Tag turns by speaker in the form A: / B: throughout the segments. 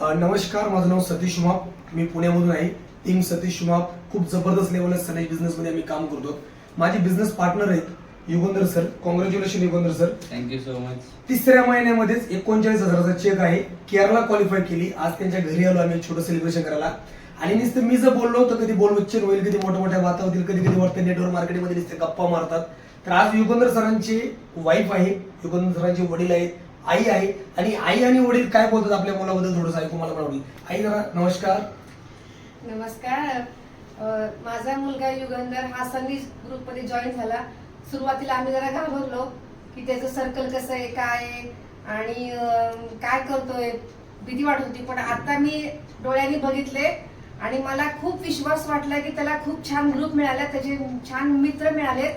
A: नमस्कार माझं नाव सतीश उमाप मी पुण्यामधून आहे. टीम सतीश उमाप खूप जबरदस्त लेवलला सनाई बिझनेसमध्ये आम्ही काम करतो. माझे बिझनेस पार्टनर आहेत Yugandhar sir congratulation Yugandhar sir
B: thank you so much
A: तिसऱ्या महिन्यामध्येच एकोणचाळीस हजाराचा चेक आहे. केरला क्वालिफाय केली. आज त्यांच्या घरी आलो आम्ही छोटं सेलिब्रेशन करायला. आणि नुसतं मी जर बोललो तर कधी बोलवच्चन होईल कधी मोठ्या मोठ्या बाता होतील कधी कधी वाटतं नेटवर्क मार्केटिंगमध्ये नुसते गप्पा मारतात. तर आज युगंधर सरांची वाईफ आहे. युगंधर सरांचे वडील आहेत. आई आहे. आणि आई आणि वडील काय बोलतात आपल्या मुलाबद्दल थोडंसं ऐकू मला आवडेल आई जरा नमस्कार.
C: नमस्कार. माझा मुलगा युगंधर हा संधी ग्रुपमध्ये जॉईन झाला. सुरुवातीला आम्ही जरा घाबरलो की त्याचं सर्कल कसं आहे काय आहे आणि काय करतोय भीती वाटत होती. पण आता मी डोळ्यांनी बघितले आणि मला खूप विश्वास वाटला की त्याला खूप छान ग्रुप मिळाला त्याचे छान मित्र मिळाले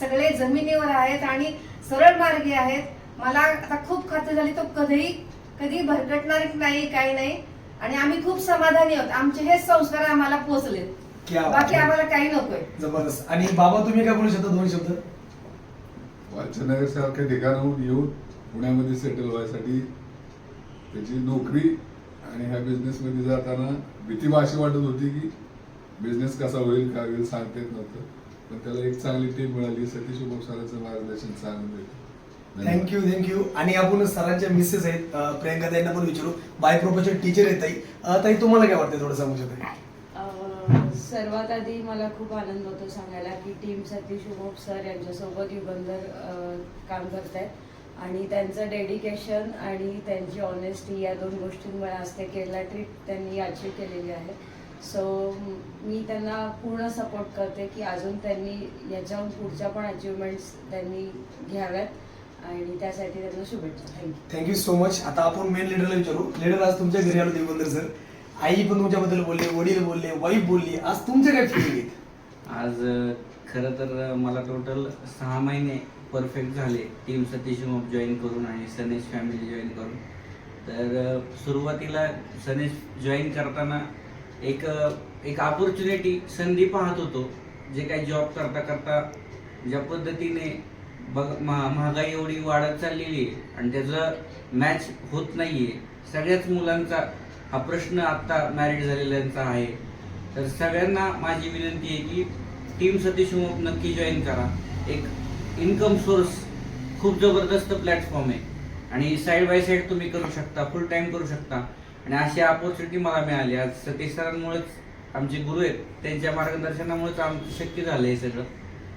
C: सगळे जमिनीवर आहेत आणि सरळ मार्गी आहेत. मला आता खूप खात्री झाली तो कधीही कधी भरकटणार नाही काही नाही. आणि आम्ही खूप समाधानी आहोत. आमचे हेच संस्कार आम्हाला पोहोचले
A: क्या बात
C: बाकी
A: आहे.
C: आम्हाला काही नकोय.
A: जबरदस्त. आणि बाबा तुम्ही काय बोलू शकता दोन शब्द?
D: वाचनगर सारख्या ठिकाणाहून येऊन पुण्यामध्ये सेटल व्हायसाठी त्याची नोकरी आणि ह्या बिझनेसमध्ये जाताना भीती अशी वाटत होती की बिझनेस कसा होईल काय होईल सांगता येत नव्हतं. पण त्याला एक चांगली टीम मिळाली सतीश उभम सरांचं मार्गदर्शन चांगलं मिळतं
A: थँक्यू थँक्यू आणि आपण सरांच्या मिसेस आहेत. प्रियंका ताईंना पण विचारू. बाय प्रोफेशन टीचर आहेत ताई. अं, ताई तुम्हाला काय वाटतं थोडं सांगू शकता
E: अ, सर्वात आधी मला खूप आनंद होतो सांगायला की टीम सतीश उमोप सर यांच्यासोबत युगंधर अ, काम करत आहेत आणि त्यांचं डेडिकेशन आणि त्यांची ऑनेस्टी या दोन गोष्टींमुळे आज ते केरला ट्रिप त्यांनी अचीव केलेली आहे. सो मी त्यांना पूर्ण सपोर्ट करते की अजून त्यांनी याच्याहून पुढच्या पण अचिव्हमेंट्स त्यांनी घ्याव्यात. आणि त्यासाठी त्यांना शुभेच्छा. थँक्यू
A: थँक्यू सो मच आता आपण मेन लिडरला विचारू. लिडर आज तुमच्या घरी आलो देवेंद्र सर आई पण तुमच्याबद्दल बोलले वडील बोलले वाईफ बोलली. आज तुमच्या काय फिलिंग आहेत?
B: आज खरं तर मला टोटल सहा महिने परफेक्ट झाले. टीम सतीश उमप जॉईन करून आणि सनेश फॅमिली जॉईन करून. तर सुरुवातीला सनेश जॉईन करताना एक एक ऑपॉर्च्युनिटी संधी पाहत होतो. जे काही जॉब करता करता ज्या पद्धतीने बघ महा महागाई एवढी वाढत चाललेली आहे आणि त्याचं मॅच होत नाही आहे सगळ्याच मुलांचा हा प्रश्न आत्ता मॅरिड झालेल्यांचा आहे. तर सगळ्यांना माझी विनंती आहे की टीम सतीश मोप नक्की जॉईन करा. एक इन्कम सोर्स खूप जबरदस्त प्लॅटफॉर्म आहे. आणि साईड बाय साईड तुम्ही करू शकता फुल टाईम करू शकता. आणि अशी अपॉर्च्युनिटी मला मिळाली. आज सतीश सरांमुळेच आमचे गुरु आहेत. त्यांच्या मार्गदर्शनामुळेच आमचं शक्य झालं हे सगळं.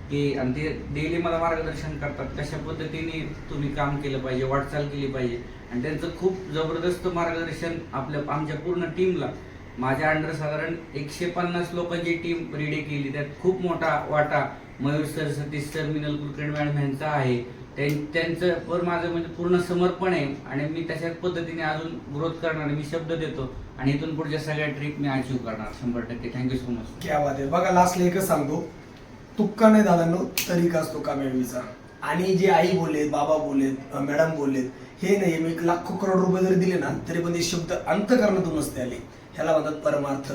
B: की आणि ते डेली मला मार्गदर्शन करतात कशा पद्धतीने तुम्ही काम केलं पाहिजे वाटचाल केली पाहिजे. आणि त्यांचं खूप जबरदस्त मार्गदर्शन आपल्या आमच्या पूर्ण टीमला माझ्या अंडर साधारण एकशे पन्नास लोकांची टीम रेडी केली. त्यात खूप मोठा वाटा Mayur sir Satish sir Minal Kulkarni madam यांचा आहे. त्यां- त्यांचं वर माझं म्हणजे पूर्ण समर्पण आहे. आणि मी तशाच पद्धतीने अजून ग्रोथ करणार मी शब्द देतो. आणि इथून पुढच्या सगळ्या ट्रिप मी अचीव करणार. शंभर टक्के. थँक्यू सो मच
A: क्या बात आहे. बघा लास्टला एकच सांगतो. तुक्का नाही दादांनो तरीका असतो कामयाबीचा आणि जे आई बोललेत बाबा बोललेत मॅडम बोललेत हे नाही मी एक लाखो करोड रुपये जरी दिले ना तरी पण ते शब्द अंतकरणातून नसते आले. ह्याला म्हणतात परमार्थ.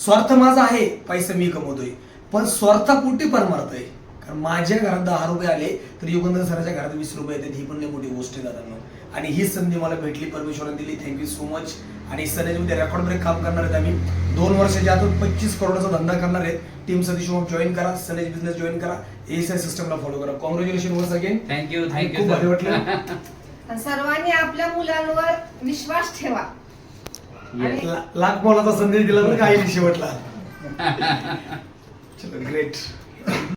A: स्वार्थ माझा आहे पैसे मी कमवतोय. पण स्वार्थापोटी परमार्थ आहे. कारण माझ्या घरात दहा रुपये आले तर युगंधर सराच्या घरात वीस रुपये येतात. ही पण लई मोठी गोष्ट आहे दादांनो. आणि ही संधी मला भेटली परमेश्वराने दिली. थँक्यू सो मच आणि सनेजमध्ये रेकॉर्ड ब्रेक काम करणार आहेत आम्ही. दोन वर्षाच्या आतून पंचवीस करोडाचा धंदा करणार आहेत. टीम सतीश जॉईन करा. सनेज बिझनेस जॉईन करा. एस आय सिस्टमला फॉलो करा. Congratulation once again
B: thank you thank you
A: खूप भारी वाटलं.
C: आणि सर्वांनी आपल्या मुलांवर विश्वास ठेवा.
A: लाख मोलाचा संदेश दिला तर काही शेवटला. चलो ग्रेट